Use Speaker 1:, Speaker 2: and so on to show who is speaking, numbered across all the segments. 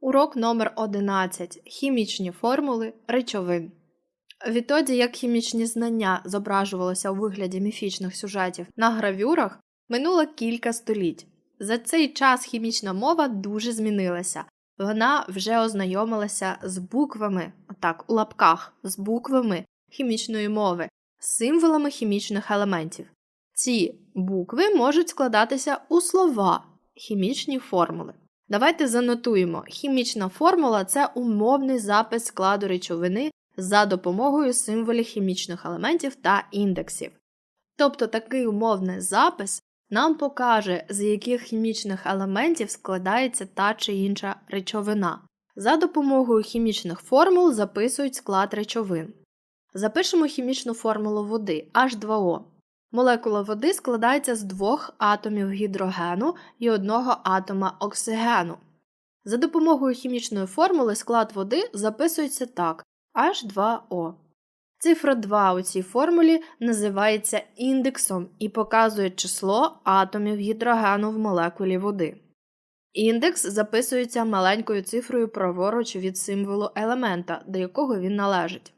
Speaker 1: Урок номер 11 Хімічні формули речовин. Відтоді, як хімічні знання зображувалися у вигляді міфічних сюжетів на гравюрах, минуло кілька століть. За цей час хімічна мова дуже змінилася. Вона вже ознайомилася з буквами, так, у лапках, з буквами хімічної мови, символами хімічних елементів. Ці букви можуть складатися у слова, хімічні формули. Давайте занотуємо: хімічна формула це умовний запис складу речовини за допомогою символів хімічних елементів та індексів. Тобто такий умовний запис нам покаже, з яких хімічних елементів складається та чи інша речовина. За допомогою хімічних формул записують склад речовин. Запишемо хімічну формулу води H2O. Молекула води складається з двох атомів гідрогену і одного атома оксигену. За допомогою хімічної формули склад води записується так H2O. Цифра 2 у цій формулі називається індексом і показує число атомів гідрогену в молекулі води. Індекс записується маленькою цифрою праворуч від символу елемента, до якого він належить.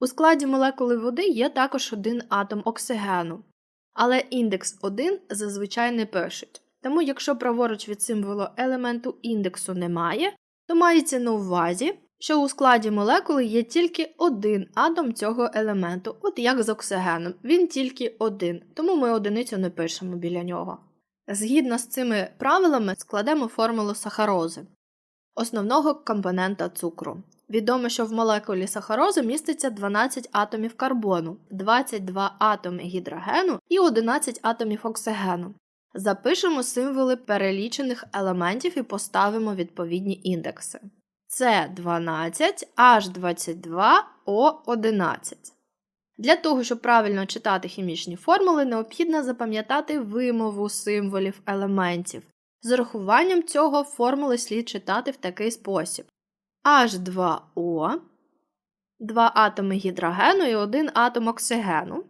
Speaker 1: У складі молекули води є також один атом оксигену, але індекс 1 зазвичай не пишуть. Тому, якщо праворуч від символу елементу індексу немає, то мається на увазі, що у складі молекули є тільки один атом цього елементу, от як з оксигеном, він тільки один, тому ми одиницю не пишемо біля нього. Згідно з цими правилами складемо формулу сахарози, основного компонента цукру. Відомо, що в молекулі сахарозу міститься 12 атомів карбону, 22 атоми гідрогену і 11 атомів оксигену. Запишемо символи перелічених елементів і поставимо відповідні індекси. С12, H22, O11. Для того, щоб правильно читати хімічні формули, необхідно запам'ятати вимову символів елементів. З урахуванням цього формули слід читати в такий спосіб. H2O, два атоми гідрогену і один атом оксигену.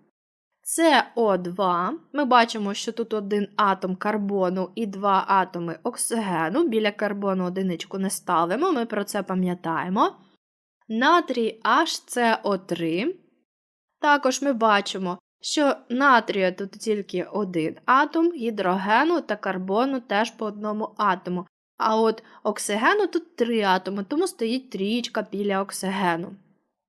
Speaker 1: СО2. Ми бачимо, що тут один атом карбону і два атоми оксигену. Біля карбону одиничку не ставимо, ми про це пам'ятаємо. Натрій HCO3. Також ми бачимо, що натрія тут тільки один атом, гідрогену та карбону теж по одному атому. А от оксигену тут три атоми, тому стоїть трієчка біля оксигену.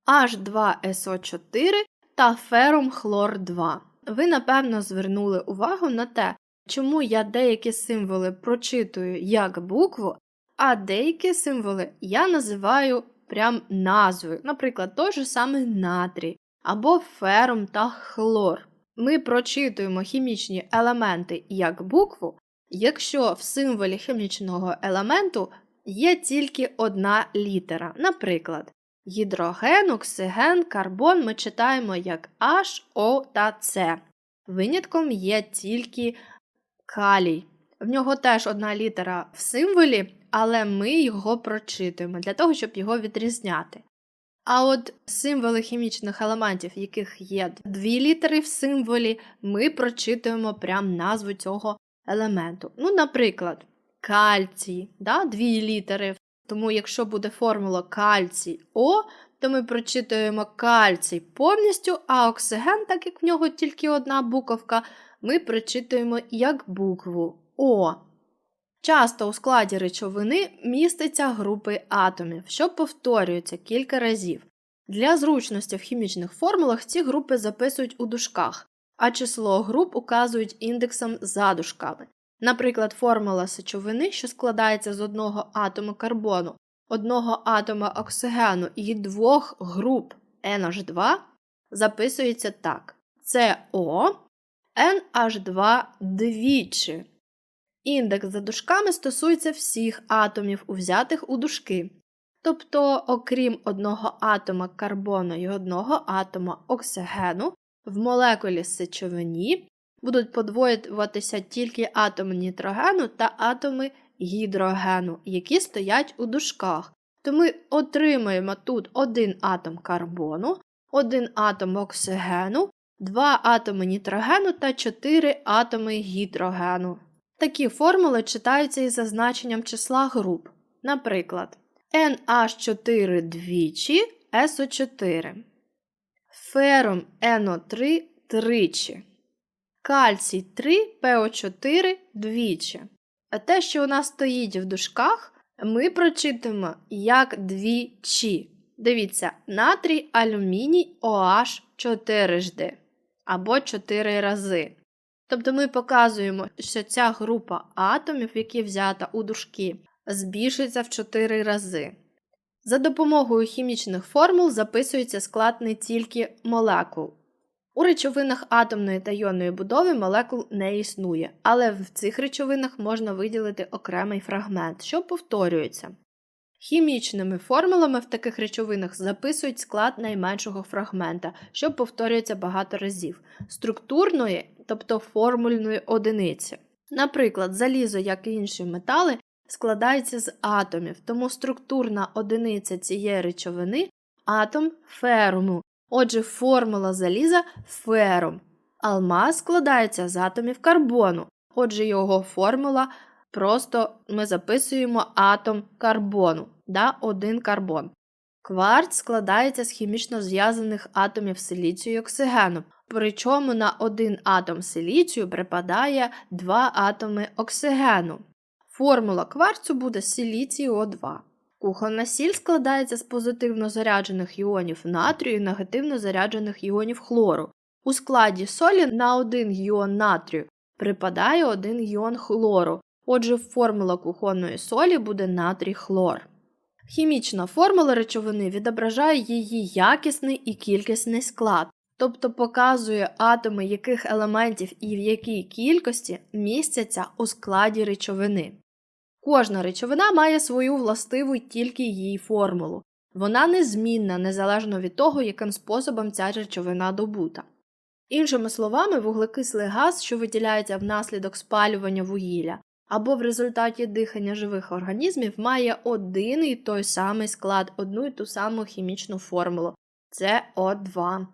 Speaker 1: H2SO4 та ферум хлор 2. Ви, напевно, звернули увагу на те, чому я деякі символи прочитую як букву, а деякі символи я називаю прям назвою, наприклад, той же саме натрій або ферум та хлор. Ми прочитуємо хімічні елементи як букву, якщо в символі хімічного елементу є тільки одна літера. Наприклад, гідроген, оксиген, карбон ми читаємо як H, O та C. Винятком є тільки калій. В нього теж одна літера в символі, але ми його прочитуємо для того, щоб його відрізняти. А от символи хімічних елементів, яких є дві літери в символі, ми прочитуємо прям назву цього елементу. Ну, наприклад, кальцій, да, дві літери. Тому, якщо буде формула кальцій О, то ми прочитуємо кальцій повністю, а оксиген, так як в нього тільки одна буковка, ми прочитуємо як букву О. Часто у складі речовини міститься групи атомів, що повторюються кілька разів. Для зручності в хімічних формулах ці групи записують у дужках, а число груп указують індексом за дужками. Наприклад, формула сечовини, що складається з одного атому карбону, одного атома оксигену і двох груп NH2, записується так: СО NH2 двічі. Індекс за дужками стосується всіх атомів, узятих у дужки. Тобто, окрім одного атома карбону і одного атома оксигену, в молекулі сечовині будуть подвоюватися тільки атоми нітрогену та атоми гідрогену, які стоять у дужках. То ми отримаємо тут один атом карбону, один атом оксигену, два атоми нітрогену та чотири атоми гідрогену. Такі формули читаються із зазначенням числа груп. Наприклад, NH4 двічі, СО4. Ферум НО3 тричі. Кальцій 3, ПО4 двічі. А те, що у нас стоїть в дужках, ми прочитаємо як двічі. Дивіться, натрій, алюміній, OH 4 жди або 4 рази. Тобто ми показуємо, що ця група атомів, які взята у дужки, збільшується в 4 рази. За допомогою хімічних формул записується склад не тільки молекул. У речовинах атомної та йонної будови молекул не існує, але в цих речовинах можна виділити окремий фрагмент, що повторюється. Хімічними формулами в таких речовинах записують склад найменшого фрагмента, що повторюється багато разів, структурної, тобто формульної одиниці. Наприклад, залізо, як і інші метали, складається з атомів, тому структурна одиниця цієї речовини атом феруму. Отже, формула заліза ферум. Алмаз складається з атомів карбону. Отже, його формула просто ми записуємо атом карбону, да, один карбон. Кварц складається з хімічно зв'язаних атомів силіцію і оксигену, причому на один атом силіцію припадає два атоми оксигену. Формула кварцу буде силіцій О2. Кухонна сіль складається з позитивно заряджених іонів натрію і негативно заряджених іонів хлору. У складі солі на один іон натрію припадає один іон хлору. Отже, формула кухонної солі буде натрій хлор. Хімічна формула речовини відображає її якісний і кількісний склад, тобто показує атоми яких елементів і в якій кількості містяться у складі речовини. Кожна речовина має свою властиву й тільки її формулу. Вона незмінна незалежно від того, яким способом ця речовина добута. Іншими словами, вуглекислий газ, що виділяється внаслідок спалювання вугілля, або в результаті дихання живих організмів, має один і той самий склад, одну і ту саму хімічну формулу це О2.